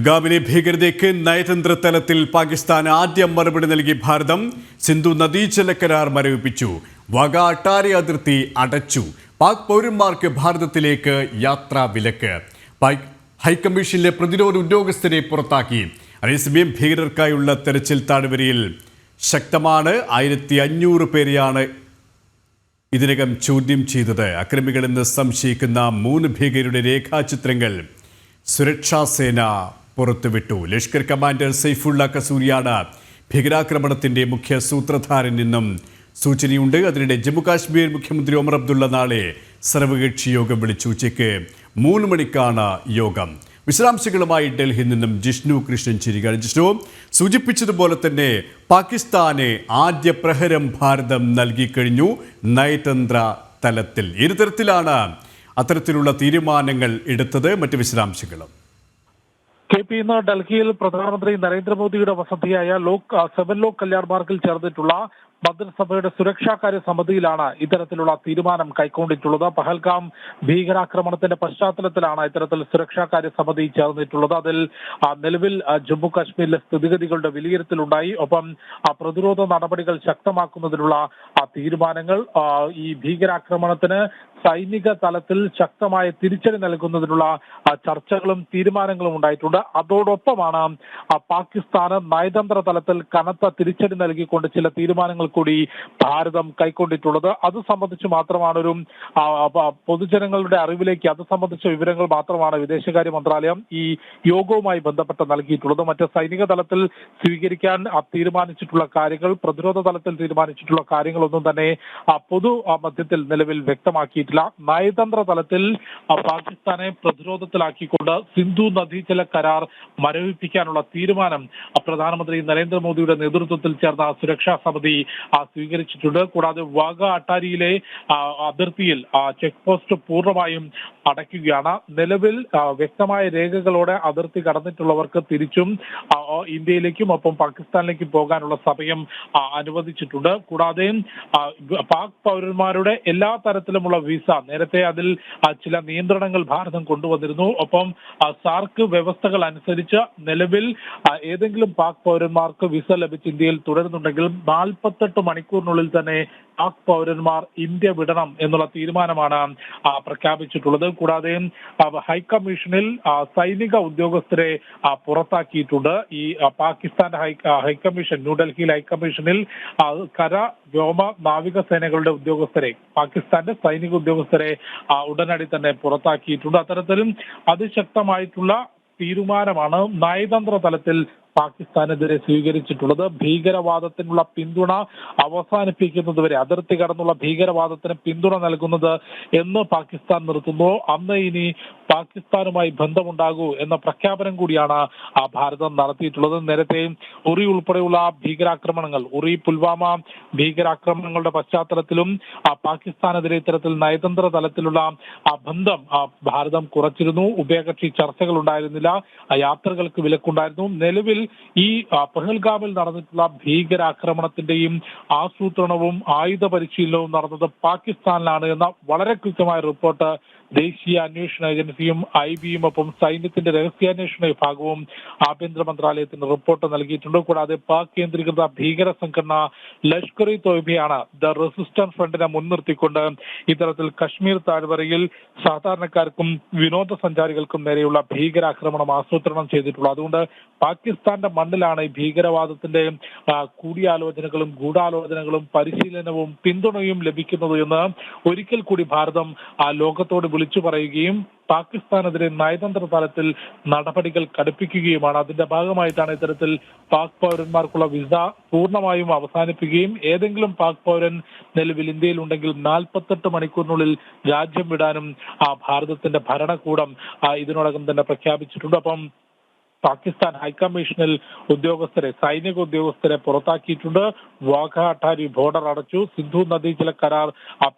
പഹൽഗാമിലെ ഭീകരതയ്ക്ക് നയതന്ത്ര തലത്തിൽ പാകിസ്ഥാൻ ആദ്യം മറുപടി നൽകി ഭാരതം. സിന്ധു നദീജല കരാർ മരവിപ്പിച്ചു. വക അട്ടാരി അതിർത്തി അടച്ചു. പാക് പൗരന്മാർക്ക് ഭാരതത്തിലേക്ക് യാത്രാ വിലക്ക്. പാക് ഹൈക്കമ്മീഷനിലെ പ്രതിരോധ ഉദ്യോഗസ്ഥരെ പുറത്താക്കി. അതേസമയം ഭീകരർക്കായുള്ള തെരച്ചിൽ താഴ്വരയിൽ ശക്തമാണ്. ആയിരത്തി അഞ്ഞൂറ് പേരെയാണ് ഇതിനകം ചോദ്യം ചെയ്തത്. അക്രമികളെന്ന് സംശയിക്കുന്ന മൂന്ന് ഭീകരരുടെ രേഖാചിത്രങ്ങൾ. സുരക്ഷാ സേന പുറത്തുവിട്ടു. ലഷ്കർ കമാൻഡർ സൈഫുള്ള കസൂരിയാണ് ഭീകരാക്രമണത്തിന്റെ മുഖ്യ സൂത്രധാരൻ എന്നും സൂചനയുണ്ട്. അതിനിടെ ജമ്മു കാശ്മീർ മുഖ്യമന്ത്രി ഒമർ അബ്ദുള്ള നാളെ സർവകക്ഷി യോഗം വിളിച്ചു. ഉച്ചയ്ക്ക് മൂന്ന് മണിക്കാണ് യോഗം. വിശദാംശങ്ങളുമായി ഡൽഹിയിൽ നിന്നും ജിഷ്ണു കൃഷ്ണൻ ചിരിക ജിഷ്ണു സൂചിപ്പിച്ചതുപോലെ തന്നെ പാകിസ്ഥാനെ ആദ്യ പ്രഹരം ഭാരതം നൽകിക്കഴിഞ്ഞു നയതന്ത്ര തലത്തിൽ. ഏത് തരത്തിലാണ് അത്തരത്തിലുള്ള തീരുമാനങ്ങൾ എടുത്തത്. മറ്റ് വിശദാംശങ്ങളും. കെ പി ഇന്ന് ഡൽഹിയിൽ പ്രധാനമന്ത്രി നരേന്ദ്രമോദിയുടെ വസതിയായ ലോക് സെവൻ ലോക് കല്യാൺ മാർഗിൽ ചേർന്നിട്ടുള്ള മന്ത്രിസഭയുടെ സുരക്ഷാകാര്യ സമിതിയിലാണ് ഇത്തരത്തിലുള്ള തീരുമാനം കൈക്കൊണ്ടിട്ടുള്ളത്. പഹൽഗാം ഭീകരാക്രമണത്തിന്റെ പശ്ചാത്തലത്തിലാണ് ഇത്തരത്തിൽ സുരക്ഷാകാര്യ സമിതി ചേർന്നിട്ടുള്ളത്. അതിൽ നിലവിൽ ജമ്മു കാശ്മീരിലെ സ്ഥിതിഗതികളുടെ വിലയിരുത്തലുണ്ടായി. ഒപ്പം പ്രതിരോധ നടപടികൾ ശക്തമാക്കുന്നതിനുള്ള തീരുമാനങ്ങൾ ഈ ഭീകരാക്രമണത്തിന് സൈനിക തലത്തിൽ ശക്തമായ തിരിച്ചടി നൽകുന്നതിനുള്ള ചർച്ചകളും തീരുമാനങ്ങളും ഉണ്ടായിട്ടുണ്ട്. അതോടൊപ്പമാണ് പാകിസ്ഥാന് നയതന്ത്ര തലത്തിൽ കനത്ത തിരിച്ചടി നൽകിക്കൊണ്ട് ചില തീരുമാനങ്ങൾ കൂടി ഭാരതം കൈക്കൊണ്ടിട്ടുള്ളത്. അത് സംബന്ധിച്ച് മാത്രമാണ് ഒരു പൊതുജനങ്ങളുടെ അറിവിലേക്ക് അത് സംബന്ധിച്ച വിവരങ്ങൾ മാത്രമാണ് വിദേശകാര്യ മന്ത്രാലയം ഈ യോഗവുമായി ബന്ധപ്പെട്ട് നൽകിയിട്ടുള്ളത്. മറ്റ് സൈനിക തലത്തിൽ സ്വീകരിക്കാൻ തീരുമാനിച്ചിട്ടുള്ള കാര്യങ്ങൾ പ്രതിരോധ തലത്തിൽ തീരുമാനിച്ചിട്ടുള്ള കാര്യങ്ങളൊന്നും തന്നെ പൊതു മധ്യത്തിൽ നിലവിൽ വ്യക്തമാക്കിയിട്ടില്ല. നയതന്ത്ര തലത്തിൽ പാകിസ്ഥാനെ പ്രതിരോധത്തിലാക്കിക്കൊണ്ട് സിന്ധു നദീജല കരാർ മരവിപ്പിക്കാനുള്ള തീരുമാനം പ്രധാനമന്ത്രി നരേന്ദ്രമോദിയുടെ നേതൃത്വത്തിൽ ചേർന്ന സുരക്ഷാ സമിതി സ്വീകരിച്ചിട്ടുണ്ട്. കൂടാതെ വാഗ അട്ടാരിയിലെ അതിർത്തിയിൽ ചെക്ക് പോസ്റ്റ് പൂർണമായും അടയ്ക്കുകയാണ്. നിലവിൽ വ്യക്തമായ രേഖകളോടെ അതിർത്തി കടന്നിട്ടുള്ളവർക്ക് തിരിച്ചും ഇന്ത്യയിലേക്കും ഒപ്പം പാകിസ്ഥാനിലേക്കും പോകാനുള്ള സമയം അനുവദിച്ചിട്ടുണ്ട്. കൂടാതെ പാക് പൗരന്മാരുടെ എല്ലാ തരത്തിലുമുള്ള വിസ നേരത്തെ അതിൽ ചില നിയന്ത്രണങ്ങൾ ഭാരതം കൊണ്ടുവന്നിരുന്നു. ഒപ്പം സാർക്ക് വ്യവസ്ഥകൾ അനുസരിച്ച് നിലവിൽ ഏതെങ്കിലും പാക് പൗരന്മാർക്ക് വിസ ലഭിച്ച് ഇന്ത്യയിൽ തുടരുന്നുണ്ടെങ്കിൽ നാൽപ്പത്തെട്ട് മണിക്കൂറിനുള്ളിൽ തന്നെ പാക് പൗരന്മാർ ഇന്ത്യ വിടണം എന്നുള്ള തീരുമാനമാണ് പ്രഖ്യാപിച്ചിട്ടുള്ളത്. കൂടാതെ ഹൈക്കമ്മീഷനിൽ സൈനിക ഉദ്യോഗസ്ഥരെ പുറത്താക്കിയിട്ടുണ്ട്. ഈ പാകിസ്ഥാൻ പാകിസ്ഥാന്റെ ഹൈക്കമ്മീഷൻ ന്യൂഡൽഹിയിൽ ഹൈക്കമ്മീഷനിൽ കര വ്യോമ നാവിക സേനകളുടെ ഉദ്യോഗസ്ഥരെ പാകിസ്ഥാന്റെ സൈനിക ഉദ്യോഗസ്ഥരെ ഉടനടി തന്നെ പുറത്താക്കിയിട്ടുണ്ട്. അത്തരത്തിലും അതിശക്തമായിട്ടുള്ള തീരുമാനമാണ് നയതന്ത്ര തലത്തിൽ പാകിസ്ഥാനെതിരെ സ്വീകരിച്ചിട്ടുള്ളത്. ഭീകരവാദത്തിനുള്ള പിന്തുണ അവസാനിപ്പിക്കുന്നതുവരെ അതിർത്തി കടന്നുള്ള ഭീകരവാദത്തിന് പിന്തുണ നൽകുന്നത് എന്ന് പാകിസ്ഥാൻ നിർത്തുന്നു. അന്ന് ഇനി പാകിസ്ഥാനുമായി ബന്ധമുണ്ടാകൂ എന്ന പ്രഖ്യാപനം കൂടിയാണ് ആ ഭാരതം നടത്തിയിട്ടുള്ളത്. നേരത്തെ ഉറി ഉൾപ്പെടെയുള്ള ഭീകരാക്രമണങ്ങൾ ഉറി പുൽവാമ ഭീകരാക്രമണങ്ങളുടെ പശ്ചാത്തലത്തിലും ആ പാകിസ്ഥാനെതിരെ ഇത്തരത്തിൽ നയതന്ത്ര തലത്തിലുള്ള ആ ബന്ധം ആ ഭാരതം കുറച്ചിരുന്നു. ഉഭയകക്ഷി ചർച്ചകൾ ഉണ്ടായിരുന്നില്ല. യാത്രകൾക്ക് വിലക്കുണ്ടായിരുന്നു. നിലവിൽ ഈ പഹൽഗാമിൽ നടന്നിട്ടുള്ള ഭീകരാക്രമണത്തിന്റെയും ആസൂത്രണവും ആയുധ പരിശീലനവും നടന്നത് പാകിസ്ഥാനിലാണ് എന്ന വളരെ കൃത്യമായ റിപ്പോർട്ട് ദേശീയ അന്വേഷണ ഏജൻസിയും ഐ ബിയും ഒപ്പം സൈന്യത്തിന്റെ രഹസ്യാന്വേഷണ വിഭാഗവും ആഭ്യന്തര മന്ത്രാലയത്തിന് റിപ്പോർട്ട് നൽകിയിട്ടുണ്ട്. കൂടാതെ പാക് കേന്ദ്രീകൃത ഭീകര സംഘടന ലഷ്കർ ഇ തോയ്ബയാണ് ദ റെസിസ്റ്റൻസ് ഫ്രണ്ടിനെ മുൻനിർത്തിക്കൊണ്ട് ഇത്തരത്തിൽ കശ്മീർ താഴ്വരയിൽ സാധാരണക്കാർക്കും വിനോദസഞ്ചാരികൾക്കും നേരെയുള്ള ഭീകരാക്രമണം ആസൂത്രണം ചെയ്തിട്ടുള്ളത്. അതുകൊണ്ട് പാകിസ്ഥാന്റെ മണ്ണിലാണ് ഈ ഭീകരവാദത്തിന്റെ കൂടിയാലോചനകളും ഗൂഢാലോചനകളും പരിശീലനവും പിന്തുണയും ലഭിക്കുന്നത് എന്ന് ഒരിക്കൽ കൂടി ഭാരതം ആ ലോകത്തോട് വിളിച്ചു പറയുകയും പാകിസ്ഥാനെതിരെ നയതന്ത്ര തലത്തിൽ നടപടികൾ കടുപ്പിക്കുകയുമാണ്. അതിന്റെ ഭാഗമായിട്ടാണ് ഇത്തരത്തിൽ പാക് പൗരന്മാർക്കുള്ള വിസ പൂർണമായും അവസാനിപ്പിക്കുകയും ഏതെങ്കിലും പാക് പൗരൻ നിലവിൽ ഇന്ത്യയിൽ ഉണ്ടെങ്കിൽ നാൽപ്പത്തെട്ട് മണിക്കൂറിനുള്ളിൽ രാജ്യം വിടാനും ആ ഭാരതത്തിന്റെ ഭരണകൂടം ഇതിനോടകം തന്നെ പ്രഖ്യാപിച്ചിട്ടുണ്ട്. അപ്പം പാകിസ്ഥാൻ ഹൈക്കമ്മീഷനിൽ ഉദ്യോഗസ്ഥരെ സൈനിക ഉദ്യോഗസ്ഥരെ പുറത്താക്കിയിട്ടുണ്ട്. വാഘ ബോർഡർ അടച്ചു. സിന്ധു നദീജല കരാർ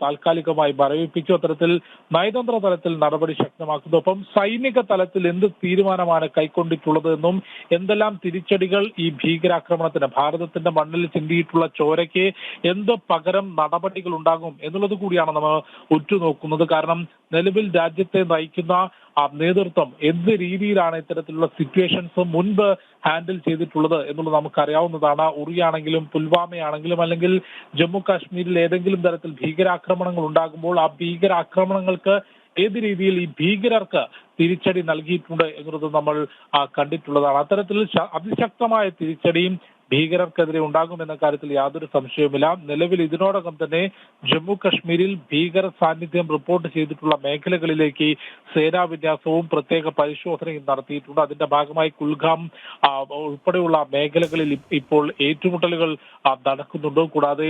താൽക്കാലികമായി മരവിപ്പിച്ചു. അത്തരത്തിൽ നയതന്ത്ര തലത്തിൽ നടപടി ശക്തമാക്കുന്നു. ഒപ്പം സൈനിക തലത്തിൽ എന്ത് തീരുമാനമാണ് കൈക്കൊണ്ടിട്ടുള്ളത് എന്നും എന്തെല്ലാം തിരിച്ചടികൾ ഈ ഭീകരാക്രമണത്തിന് ഭാരതത്തിന്റെ മണ്ണിൽ ചിന്തിയിട്ടുള്ള ചോരയ്ക്ക് എന്ത് പകരം നടപടികൾ ഉണ്ടാകും എന്നുള്ളത് കൂടിയാണ് നമ്മൾ ഉറ്റുനോക്കുന്നത്. കാരണം നിലവിൽ രാജ്യത്തെ നയിക്കുന്ന നേതൃത്വം എന്ത് രീതിയിലാണ് ഇത്തരത്തിലുള്ള സിറ്റുവേഷൻസ് മുൻപ് ഹാൻഡിൽ ചെയ്തിട്ടുള്ളത് എന്നുള്ളത് നമുക്കറിയാവുന്നതാണ്. ഉറിയാണെങ്കിലും പുൽവാമയാണെങ്കിലും അല്ലെങ്കിൽ ജമ്മു കാശ്മീരിൽ ഏതെങ്കിലും തരത്തിൽ ഭീകരാക്രമണങ്ങൾ ഉണ്ടാകുമ്പോൾ ആ ഭീകരാക്രമണങ്ങൾക്ക് ഏത് രീതിയിൽ ഈ ഭീകരർക്ക് തിരിച്ചടി നൽകിയിട്ടുണ്ട് എന്നുള്ളത് നമ്മൾ കണ്ടിട്ടുള്ളതാണ്. അത്തരത്തിൽ അതിശക്തമായ തിരിച്ചടിയും ഭീകരർക്കെതിരെ ഉണ്ടാകുമെന്ന കാര്യത്തിൽ യാതൊരു സംശയവുമില്ല. നിലവിൽ ഇതിനോടകം തന്നെ ജമ്മു കശ്മീരിൽ ഭീകര സാന്നിധ്യം റിപ്പോർട്ട് ചെയ്തിട്ടുള്ള മേഖലകളിലേക്ക് സേനാ വിന്യാസവും പ്രത്യേക പരിശോധനയും നടത്തിയിട്ടുണ്ട്. അതിന്റെ ഭാഗമായി കുൽഗാം ഉൾപ്പെടെയുള്ള മേഖലകളിൽ ഇപ്പോൾ ഏറ്റുമുട്ടലുകൾ നടക്കുന്നുണ്ട്. കൂടാതെ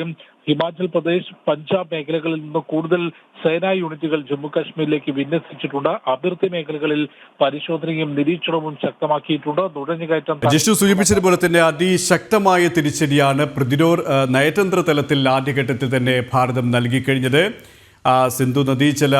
ഹിമാചൽ പ്രദേശ് പഞ്ചാബ് മേഖലകളിൽ നിന്ന് കൂടുതൽ സേനാ യൂണിറ്റുകൾ ജമ്മു കാശ്മീരിലേക്ക് വിന്യസിച്ചിട്ടുണ്ട്. അതിർത്തി മേഖലകളിൽ പരിശോധനയും നിരീക്ഷണവും ശക്തമാക്കിയിട്ടുണ്ട്. നുഴഞ്ഞുകയറ്റം ജിഷു സൂചിപ്പിച്ചതുപോലെ തന്നെ അതിശക്തമായ തിരിച്ചടിയാണ് പ്രതിരോധ നയതന്ത്ര തലത്തിൽ ആദ്യഘട്ടത്തിൽ തന്നെ ഭാരതം നൽകിക്കഴിഞ്ഞത്. സിന്ധു നദീജല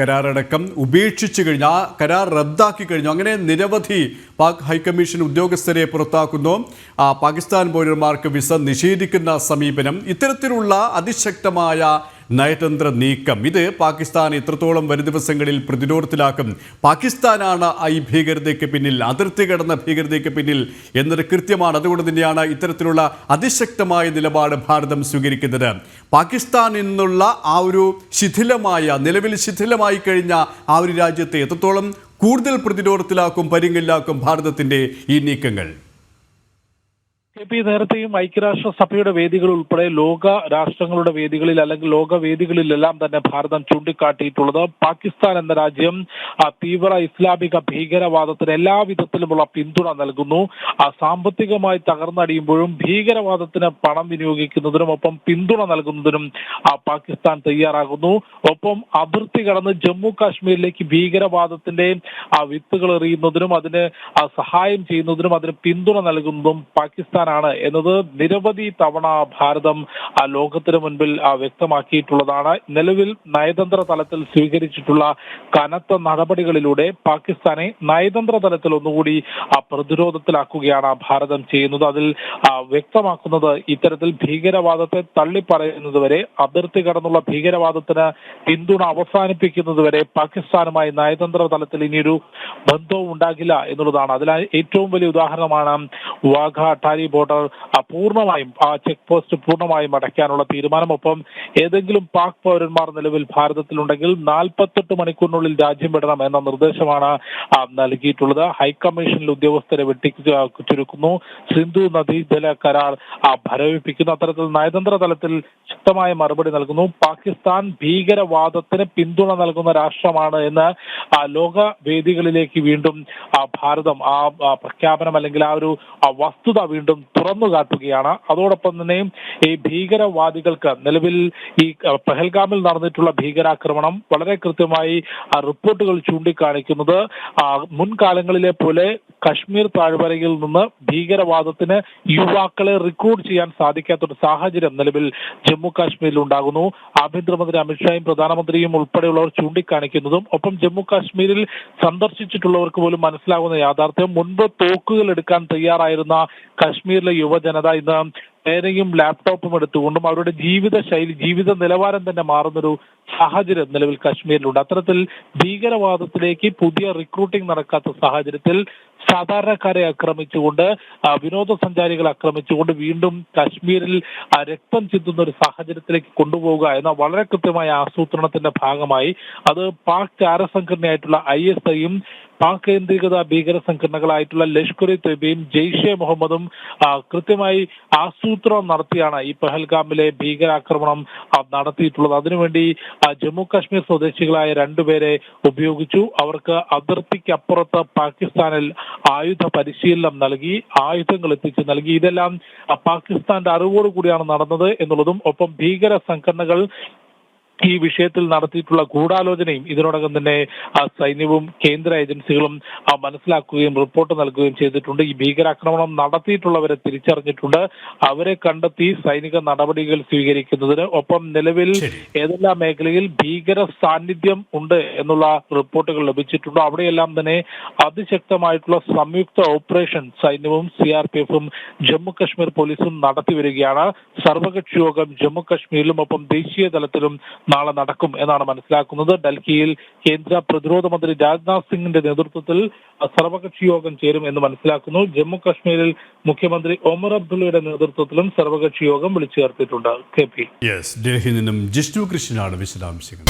കരാറടക്കം ഉപേക്ഷിച്ചു കഴിഞ്ഞു ആ കരാർ റദ്ദാക്കി കഴിഞ്ഞു. അങ്ങനെ നിരവധി പാക് ഹൈക്കമ്മീഷൻ ഉദ്യോഗസ്ഥരെ പുറത്താക്കുന്നു. ആ, പാകിസ്ഥാൻ പൗരന്മാർക്ക് വിസ നിഷേധിക്കുന്ന സമീപനം ഇത്തരത്തിലുള്ള അതിശക്തമായ നയതന്ത്ര നീക്കം. ഇത് പാകിസ്ഥാൻ എത്രത്തോളം വരും ദിവസങ്ങളിൽ പ്രതിരോധത്തിലാക്കും? പാകിസ്ഥാനാണ് ഈ ഭീകരതയ്ക്ക് പിന്നിൽ അതിർത്തി കടന്ന ഭീകരതയ്ക്ക് പിന്നിൽ എന്നത് കൃത്യമാണ്. അതുകൊണ്ട് തന്നെയാണ് ഇത്തരത്തിലുള്ള അതിശക്തമായ നിലപാട് ഭാരതം സ്വീകരിക്കുന്നത്. പാകിസ്ഥാനിൽ നിന്നുള്ള ആ ഒരു ശിഥിലമായ നിലവിൽ ശിഥിലമായി കഴിഞ്ഞ ആ ഒരു രാജ്യത്തെ എത്രത്തോളം കൂടുതൽ പ്രതിരോധത്തിലാക്കും പരിങ്ങില്ലാക്കും ഭാരതത്തിന്റെ ഈ നീക്കങ്ങൾ? കെ പി നേരത്തെയും ഐക്യരാഷ്ട്ര സഭയുടെ വേദികൾ ഉൾപ്പെടെ ലോക രാഷ്ട്രങ്ങളുടെ വേദികളിൽ അല്ലെങ്കിൽ ലോക വേദികളിലെല്ലാം തന്നെ ഭാരതം ചൂണ്ടിക്കാട്ടിയിട്ടുള്ളത്. പാകിസ്ഥാൻ എന്ന രാജ്യം തീവ്ര ഇസ്ലാമിക ഭീകരവാദത്തിന് എല്ലാ വിധത്തിലുമുള്ള പിന്തുണ നൽകുന്നു. സാമ്പത്തികമായി തകർന്നടിയുമ്പോഴും ഭീകരവാദത്തിന് പണം വിനിയോഗിക്കുന്നതിനും ഒപ്പം പിന്തുണ നൽകുന്നതിനും പാകിസ്ഥാൻ തയ്യാറാകുന്നു. ഒപ്പം അതിർത്തി കടന്ന് ജമ്മു കാശ്മീരിലേക്ക് ഭീകരവാദത്തിന്റെ വിത്തുകൾ എറിയുന്നതിനും അതിന് സഹായം ചെയ്യുന്നതിനും അതിന് പിന്തുണ നൽകുന്നതും പാകിസ്ഥാനാണ് എന്നത് നിരവധി തവണ ഭാരതം ലോകത്തിന് മുൻപിൽ വ്യക്തമാക്കിയിട്ടുള്ളതാണ്. നിലവിൽ നയതന്ത്ര തലത്തിൽ സ്വീകരിച്ചിട്ടുള്ള കനത്ത നടപടികളിലൂടെ പാകിസ്ഥാനെ നയതന്ത്ര തലത്തിൽ ഒന്നുകൂടി പ്രതിരോധത്തിലാക്കുകയാണ് ഭാരതം ചെയ്യുന്നത്. അതിൽ വ്യക്തമാക്കുന്നത് ഇത്തരത്തിൽ ഭീകരവാദത്തെ തള്ളിപ്പറയുന്നത് വരെ അതിർത്തി കടന്നുള്ള ഭീകരവാദത്തിന് പിന്തുണ അവസാനിപ്പിക്കുന്നത് വരെ പാകിസ്ഥാനുമായി നയതന്ത്ര തലത്തിൽ ഇനിയൊരു ബന്ധവും ഉണ്ടാകില്ല എന്നുള്ളതാണ്. അതിൽ ഏറ്റവും വലിയ ഉദാഹരണമാണ് വാഘ അട്ടാരി ബോർഡർ പൂർണമായും ആ ചെക്ക് പോസ്റ്റ് പൂർണമായും അടയ്ക്കാനുള്ള തീരുമാനം. ഒപ്പം ഏതെങ്കിലും പാക് പൗരന്മാർ നിലവിൽ ഭാരതത്തിലുണ്ടെങ്കിൽ നാൽപ്പത്തെട്ട് മണിക്കൂറിനുള്ളിൽ രാജ്യം വിടണം എന്ന നിർദ്ദേശമാണ് നൽകിയിട്ടുള്ളത്. ഹൈക്കമ്മീഷനിൽ ഉദ്യോഗസ്ഥരെ വെട്ടി ചുരുക്കുന്നു സിന്ധു നദീജല കരാർ ഭരവിപ്പിക്കുന്നു. അത്തരത്തിൽ നയതന്ത്ര തലത്തിൽ ശക്തമായ മറുപടി നൽകുന്നു. പാകിസ്ഥാൻ ഭീകരവാദത്തിന് പിന്തുണ നൽകുന്ന രാഷ്ട്രമാണ് എന്ന് ലോക വേദികളിലേക്ക് വീണ്ടും ഭാരതം ആ, പ്രഖ്യാപനം അല്ലെങ്കിൽ ആ ഒരു വസ്തുത വീണ്ടും തുറന്നു കാട്ടുകയാണ്. അതോടൊപ്പം തന്നെ ഈ ഭീകരവാദികൾക്ക് നിലവിൽ ഈ പെഹൽഗാമിൽ നടന്നിട്ടുള്ള ഭീകരാക്രമണം വളരെ കൃത്യമായി റിപ്പോർട്ടുകൾ ചൂണ്ടിക്കാണിക്കുന്നത്. മുൻകാലങ്ങളിലെ പോലെ കശ്മീർ താഴ്വരയിൽ നിന്ന് ഭീകരവാദത്തിന് യുവാക്കളെ റിക്രൂട്ട് ചെയ്യാൻ സാധിക്കാത്തൊരു സാഹചര്യം നിലവിൽ ജമ്മു കാശ്മീരിൽ ഉണ്ടാകുന്നു. ആഭ്യന്തരമന്ത്രി അമിത്ഷായും പ്രധാനമന്ത്രിയും ഉൾപ്പെടെയുള്ളവർ ചൂണ്ടിക്കാണിക്കുന്നതും ഒപ്പം ജമ്മു കാശ്മീരിൽ സന്ദർശിച്ചിട്ടുള്ളവർക്ക് പോലും മനസ്സിലാകുന്ന യാഥാർത്ഥ്യം മുൻപ് തോക്കുകൾ എടുക്കാൻ തയ്യാറായിരുന്ന കശ്മീരിലെ യുവജനത ഇന്ന് പേനയും ലാപ്ടോപ്പും എടുത്തുകൊണ്ടും അവരുടെ ജീവിത ശൈലി ജീവിത നിലവാരം തന്നെ മാറുന്നൊരു സാഹചര്യം നിലവിൽ കശ്മീരിലുണ്ട്. അത്തരത്തിൽ ഭീകരവാദത്തിലേക്ക് പുതിയ റിക്രൂട്ടിംഗ് നടക്കാത്ത സാഹചര്യത്തിൽ സാധാരണക്കാരെ ആക്രമിച്ചുകൊണ്ട് വിനോദസഞ്ചാരികളെ ആക്രമിച്ചുകൊണ്ട് വീണ്ടും കാശ്മീരിൽ രക്തം ചിന്തുന്ന ഒരു സാഹചര്യത്തിലേക്ക് കൊണ്ടുപോവുക എന്ന വളരെ കൃത്യമായ ആസൂത്രണത്തിന്റെ ഭാഗമായി അത് പാക് ചാരസംഘടനയായിട്ടുള്ള ഐ എസ് ഐയും പാക് കേന്ദ്രീകൃത ഭീകര സംഘടനകളായിട്ടുള്ള ലഷ്കർ ഇ തൊയ്ബയും ജെയ്ഷെ മുഹമ്മദും കൃത്യമായി ആസൂത്രണം നടത്തിയാണ് ഈ പെഹൽഗാമിലെ ഭീകരാക്രമണം നടത്തിയിട്ടുള്ളത്. അതിനുവേണ്ടി ജമ്മു കാശ്മീർ സ്വദേശികളായ രണ്ടുപേരെ ഉപയോഗിച്ചു. അവർക്ക് അതിർത്തിക്കപ്പുറത്ത് പാകിസ്ഥാനിൽ ആയുധ പരിശീലനം നൽകി ആയുധങ്ങൾ എത്തിച്ചു നൽകി. ഇതെല്ലാം ആ, പാകിസ്ഥാന്റെ അറിവോടുകൂടിയാണ് നടന്നത് എന്നുള്ളതും ഒപ്പം ഭീകര സംഘടനകൾ ഈ വിഷയത്തിൽ നടത്തിയിട്ടുള്ള ഗൂഢാലോചനയും ഇതിനോടകം തന്നെ ആ, സൈന്യവും കേന്ദ്ര ഏജൻസികളും മനസ്സിലാക്കുകയും റിപ്പോർട്ട് നൽകുകയും ചെയ്തിട്ടുണ്ട്. ഈ ഭീകരാക്രമണം നടത്തിയിട്ടുള്ളവരെ തിരിച്ചറിഞ്ഞിട്ടുണ്ട്. അവരെ കണ്ടെത്തി സൈനിക നടപടികൾ സ്വീകരിക്കുന്നതിന്. ഒപ്പം നിലവിൽ ഏതെല്ലാം മേഖലയിൽ ഭീകര സാന്നിധ്യം ഉണ്ട് എന്നുള്ള റിപ്പോർട്ടുകൾ ലഭിച്ചിട്ടുണ്ട്. അവിടെയെല്ലാം തന്നെ അതിശക്തമായിട്ടുള്ള സംയുക്ത ഓപ്പറേഷൻ സൈന്യവും സി ആർ പി എഫും ജമ്മു കശ്മീർ പോലീസും നടത്തി വരികയാണ് സർവകക്ഷി യോഗം ജമ്മു കശ്മീരിലും ഒപ്പം ദേശീയ തലത്തിലും നാളെ നടക്കും എന്നാണ് മനസ്സിലാക്കുന്നത്. ഡൽഹിയിൽ കേന്ദ്ര പ്രതിരോധ മന്ത്രി രാജ്നാഥ് സിംഗിന്റെ നേതൃത്വത്തിൽ സർവകക്ഷി യോഗം ചേരും എന്ന് മനസ്സിലാക്കുന്നു. ജമ്മു കശ്മീരിൽ മുഖ്യമന്ത്രി ഒമർ അബ്ദുള്ളയുടെ നേതൃത്വത്തിലും സർവകക്ഷി യോഗം വിളിച്ചു ചേർത്തിട്ടുണ്ട്. K P. ഡൽഹിയിൽ നിന്നും ജിഷ്ണു കൃഷ്ണനാണ് വിശദാംശങ്ങൾ.